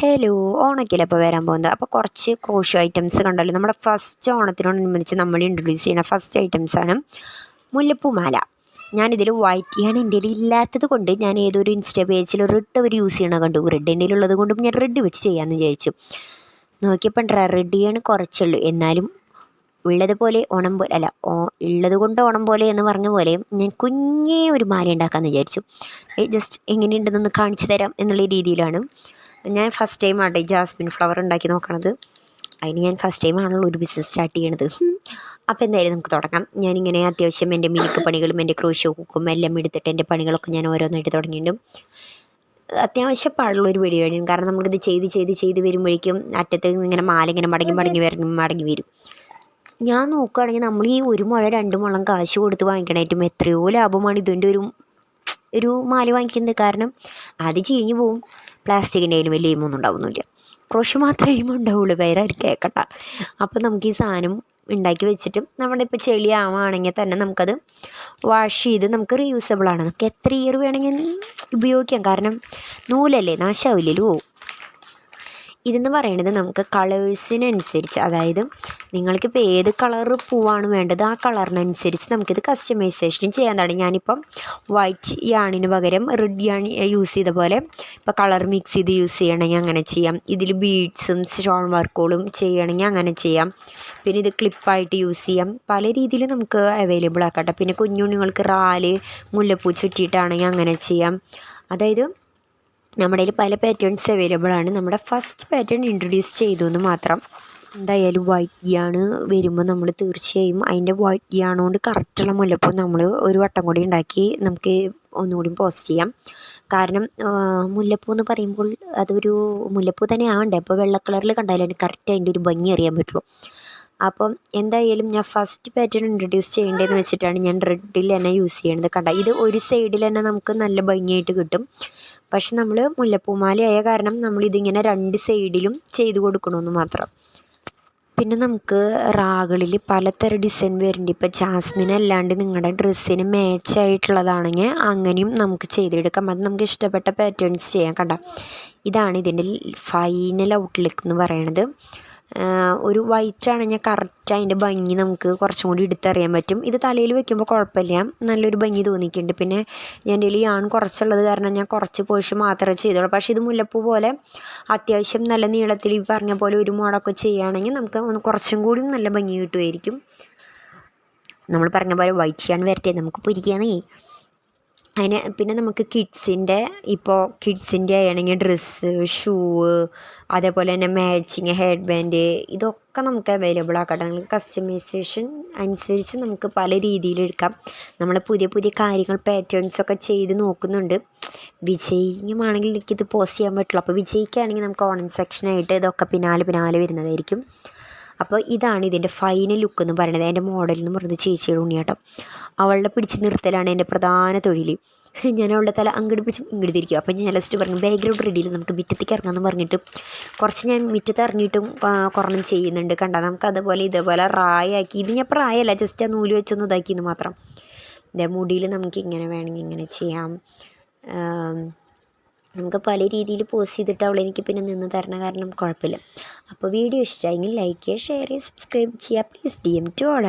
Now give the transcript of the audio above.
Hello ഓണക്കില്ല ഇപ്പോൾ വരാൻ പോകുന്നത്? അപ്പോൾ കുറച്ച് ക്രോഷോ ഐറ്റംസ് കണ്ടല്ലോ. നമ്മുടെ ഫസ്റ്റ് ഓണത്തിനോടനുബന്ധിച്ച് നമ്മൾ ഇൻട്രൊഡ്യൂസ് ചെയ്യുന്ന ഫസ്റ്റ് ഐറ്റംസാണ് മുല്ലപ്പൂമാല. ഞാനിതിൽ ഞാനിതിൽ ഞാൻ എന്റെ ഇല്ലാത്തത് കൊണ്ട് ഞാൻ ഏതൊരു ഇൻസ്റ്റ പേജിൽ റെഡ് അവർ യൂസ് ചെയ്യണ കണ്ടു. റെഡ് എന്റെ ഉള്ളത് കൊണ്ടും ഞാൻ റെഡ് വെച്ച് ചെയ്യാമെന്ന് വിചാരിച്ചു. നോക്കിയപ്പോൾ റെഡിയാണ് കുറച്ചുള്ളൂ. എന്നാലും ഉള്ളതുപോലെ ഓണം പോലെ അല്ല ഓ ഉള്ളത് കൊണ്ട് ഓണം പോലെ എന്ന് പറഞ്ഞ പോലെ ഞാൻ കുഞ്ഞേ ഒരു മാല ഉണ്ടാക്കാമെന്ന് വിചാരിച്ചു. ജസ്റ്റ് എങ്ങനെയുണ്ടെന്നൊന്ന് കാണിച്ചു തരാം എന്നുള്ള രീതിയിലാണ്. ഞാൻ ഫസ്റ്റ് ടൈം ആട്ടെ ജാസ്മിൻ ഫ്ലവർ ഉണ്ടാക്കി നോക്കണത്. അതിന് ഞാൻ ഫസ്റ്റ് ടൈം ആണല്ലോ ഒരു ബിസിനസ് സ്റ്റാർട്ട് ചെയ്യണത്. അപ്പോൾ എന്തായാലും നമുക്ക് തുടങ്ങാം. ഞാനിങ്ങനെ അത്യാവശ്യം എന്റെ മിനുക്ക് പണികളും എന്റെ ക്രോഷ്യോ കുക്കും എല്ലാം എടുത്തിട്ട് എന്റെ പണികളൊക്കെ ഞാൻ ഓരോന്നായിട്ട് തുടങ്ങിയിട്ടുണ്ട്. അത്യാവശ്യം പാടുള്ള ഒരു പരിപാടിയാണ് കാരണം നമുക്കിത് ചെയ്ത് ചെയ്ത് ചെയ്ത് വരുമ്പോഴേക്കും അറ്റത്ത് ഇങ്ങനെ മാല ഇങ്ങനെ മടങ്ങി മടങ്ങി വരണം മടങ്ങി വരും. ഞാൻ നോക്കുകയാണെങ്കിൽ നമ്മൾ ഈ ഒരു മുഴ രണ്ട് മുളം കാശ് കൊടുത്ത് വാങ്ങിക്കണേറ്റും എത്രയോ ലാഭമാണ്. ഇതിന്റെ ഒരു ഒരു മാല വാങ്ങിക്കുന്നത് കാരണം അത് ചീഞ്ഞു പോവും. പ്ലാസ്റ്റിക്കിന്റെ അതിന് വലിയ എയിമൊന്നും ഉണ്ടാവുന്നില്ല. ക്രോഷ് മാത്രമേ എയിം ഉണ്ടാവുള്ളൂ. വേറെ ആരും കേൾക്കട്ട അപ്പോൾ നമുക്ക് ഈ സാധനം ഉണ്ടാക്കി വെച്ചിട്ട് നമ്മുടെ ഇപ്പോൾ ചെളി ആവുകയാണെങ്കിൽ തന്നെ നമുക്കത് വാഷ് ചെയ്ത് നമുക്ക് റീയൂസബിൾ ആണ്. നമുക്ക് എത്ര ഇയർ വേണമെങ്കിൽ ഉപയോഗിക്കാം. കാരണം നൂലല്ലേ നാശാവില്ലല്ലോ. ഇതെന്ന് പറയുന്നത് നമുക്ക് കളേഴ്സിനനുസരിച്ച് അതായത് നിങ്ങൾക്കിപ്പോൾ ഏത് കളർ പൂവാണ് വേണ്ടത് ആ കളറിനനുസരിച്ച് നമുക്കിത് കസ്റ്റമൈസേഷനും ചെയ്യാവുന്നതാണ് ഞാനിപ്പം വൈറ്റ് യാണിന് പകരം റെഡ് യാൺ യൂസ് ചെയ്ത പോലെ ഇപ്പോൾ കളർ മിക്സ് ചെയ്ത് യൂസ് ചെയ്യണമെങ്കിൽ അങ്ങനെ ചെയ്യാം. ഇതിൽ ബീഡ്സും സ്റ്റോൺ വർക്കുകളും ചെയ്യണമെങ്കിൽ അങ്ങനെ ചെയ്യാം. പിന്നെ ഇത് ക്ലിപ്പായിട്ട് യൂസ് ചെയ്യാം. പല രീതിയിൽ നമുക്ക് അവൈലബിൾ ആക്കട്ടെ പിന്നെ കുഞ്ഞുണ്ണികൾക്ക് റാൽ മുല്ലപ്പൂ ചുറ്റിയിട്ടാണെങ്കിൽ അങ്ങനെ ചെയ്യാം. അതായത് നമ്മുടെ കയ്യിൽ പല പാറ്റേൺസ് അവൈലബിൾ ആണ്. നമ്മുടെ ഫസ്റ്റ് പാറ്റേൺ ഇൻട്രൊഡ്യൂസ് ചെയ്തു എന്ന് മാത്രം. എന്തായാലും വൈറ്റ് യാണ് വരുമ്പോൾ നമ്മൾ തീർച്ചയായും അതിന്റെ വൈറ്റ് യാണോണ്ട് കറക്റ്റുള്ള മുല്ലപ്പൂ നമ്മൾ ഒരു വട്ടം കൂടി ഉണ്ടാക്കി നമുക്ക് ഒന്നുകൂടി പോസ്റ്റ് ചെയ്യാം. കാരണം മുല്ലപ്പൂ എന്ന് പറയുമ്പോൾ അതൊരു മുല്ലപ്പൂ തന്നെ ആവണ്ടേ അപ്പോൾ വെള്ള കളറിൽ കണ്ടാലും കറക്റ്റ് അതിന്റെ ഒരു ഭംഗി അറിയാൻ പറ്റുള്ളൂ. അപ്പം എന്തായാലും ഞാൻ ഫസ്റ്റ് പാറ്റേൺ ഇൻട്രൊഡ്യൂസ് ചെയ്യേണ്ടതെന്ന് വെച്ചിട്ടാണ് ഞാൻ റെഡിൽ തന്നെ യൂസ് ചെയ്യണത്. കണ്ട ഇത് ഒരു സൈഡിൽ തന്നെ നമുക്ക് നല്ല ഭംഗിയായിട്ട് കിട്ടും. പക്ഷെ നമ്മൾ മുല്ലപ്പൂമാലയായ കാരണം നമ്മളിതിങ്ങനെ രണ്ട് സൈഡിലും ചെയ്ത് കൊടുക്കണമെന്ന് മാത്രം. പിന്നെ നമുക്ക് റാകളിൽ പലതരം ഡിസൈൻ വരുന്നുണ്ട്. ഇപ്പോൾ ജാസ്മിൻ അല്ലാണ്ട് നിങ്ങളുടെ ഡ്രസ്സിന് മാച്ചായിട്ടുള്ളതാണെങ്കിൽ അങ്ങനെയും നമുക്ക് ചെയ്തെടുക്കാം. അത് നമുക്ക് ഇഷ്ടപ്പെട്ട പാറ്റേൺസ് ചെയ്യാം കണ്ട? ഇതാണ് ഇതിന്റെ ഫൈനൽ ഔട്ട്ലുക്ക് എന്ന് പറയണത്. ഒരു വൈറ്റ് ആണെങ്കിൽ കറക്റ്റ് അതിന്റെ ഭംഗി നമുക്ക് കുറച്ചും കൂടി എടുത്തറിയാൻ പറ്റും. ഇത് തലയിൽ വെക്കുമ്പോൾ കുഴപ്പമില്ല. നല്ലൊരു ഭംഗി തോന്നിക്കുന്നുണ്ട് പിന്നെ എന്റെ കയ്യിൽ യാൺ കുറച്ചുള്ളത് കാരണം ഞാൻ കുറച്ച് പോഷൻ മാത്രമേ ചെയ്തോളൂ പക്ഷേ ഇത് മുല്ലപ്പൂ പോലെ അത്യാവശ്യം നല്ല നീളത്തിൽ ഈ പറഞ്ഞ പോലെ ഒരു മോടൊക്കെ ചെയ്യുകയാണെങ്കിൽ നമുക്ക് ഒന്ന് കുറച്ചും കൂടി നല്ല ഭംഗി കിട്ടുമായിരിക്കും. നമ്മൾ പറഞ്ഞ പോലെ വൈറ്റ് ചെയ്യാൻ വരട്ടെ. നമുക്ക് പൊരിക്കാന്നേ അതിന് പിന്നെ നമുക്ക് കിഡ്സിന്റെ ഇപ്പോൾ കിഡ്സിന്റെ ആണെങ്കിൽ ഡ്രസ്സ് ഷൂ അതേപോലെ തന്നെ മാച്ചിങ് ഹെഡ് ബാൻഡ് ഇതൊക്കെ നമുക്ക് അവൈലബിൾ ആക്കട്ടെ. നമുക്ക് കസ്റ്റമൈസേഷൻ അനുസരിച്ച് നമുക്ക് പല രീതിയിൽ എടുക്കാം. നമ്മൾ പുതിയ പുതിയ കാര്യങ്ങൾ പാറ്റേൺസൊക്കെ ചെയ്ത് നോക്കുന്നുണ്ട്. വിജയിക്കുമാണെങ്കിൽ എനിക്കിത് പോസ്റ്റ് ചെയ്യാൻ പറ്റുള്ളൂ. അപ്പോൾ വിജയിക്കുകയാണെങ്കിൽ നമുക്ക് ഓൺ സെക്ഷനായിട്ട് ഇതൊക്കെ പിന്നാലെ പിന്നാലെ വരുന്നതായിരിക്കും. അപ്പോൾ ഇതാണ് ഇതിന്റെ ഫൈനൽ ലുക്ക് എന്ന് പറയുന്നത്. എന്റെ മോഡൽ എന്ന് പറയുന്നത് ചേച്ചിയുടെ ഉണ്ണിയാട്ടം അവളുടെ പിടിച്ച് നിർത്തലാണ് എന്റെ പ്രധാന തൊഴിൽ ഞാൻ അവളുടെ തല അങ്ങോട്ട് പിടിച്ച് ഇങ്ങോട്ട് തിരിക്കും അപ്പോൾ ഞാൻ ലാസ്റ്റ് പറഞ്ഞു ബാക്ക്ഗ്രൗണ്ട് റെഡിയിൽ നമുക്ക് മുറ്റത്തേക്ക് ഇറങ്ങാമെന്ന് പറഞ്ഞിട്ട്. കുറച്ച് ഞാൻ മുറ്റത്ത് ഇറങ്ങിയിട്ടും കുറഞ്ഞും ചെയ്യുന്നുണ്ട് കണ്ട? നമുക്ക് അതുപോലെ ഇതേപോലെ റായാക്കി ഇത് ഞാൻ പ്രായമല്ല ജസ്റ്റ് ആ നൂൽ വെച്ചൊന്ന് ഇതാക്കിയെന്ന് മാത്രം. ഇതേ മുടിയിൽ നമുക്ക് ഇങ്ങനെ വേണമെങ്കിൽ ഇങ്ങനെ ചെയ്യാം. നമുക്ക് പല രീതിയിൽ പോസ്റ്റ് ചെയ്തിട്ട് അവൾ എനിക്ക് പിന്നെ നിന്ന് തരണ കാരണം കുഴപ്പമില്ല. അപ്പോൾ വീഡിയോ ഇഷ്ടമായെങ്കിൽ ലൈക്ക് ചെയ്യുക ഷെയർ ചെയ്യുക സബ്സ്ക്രൈബ് ചെയ്യുക. Please D M to order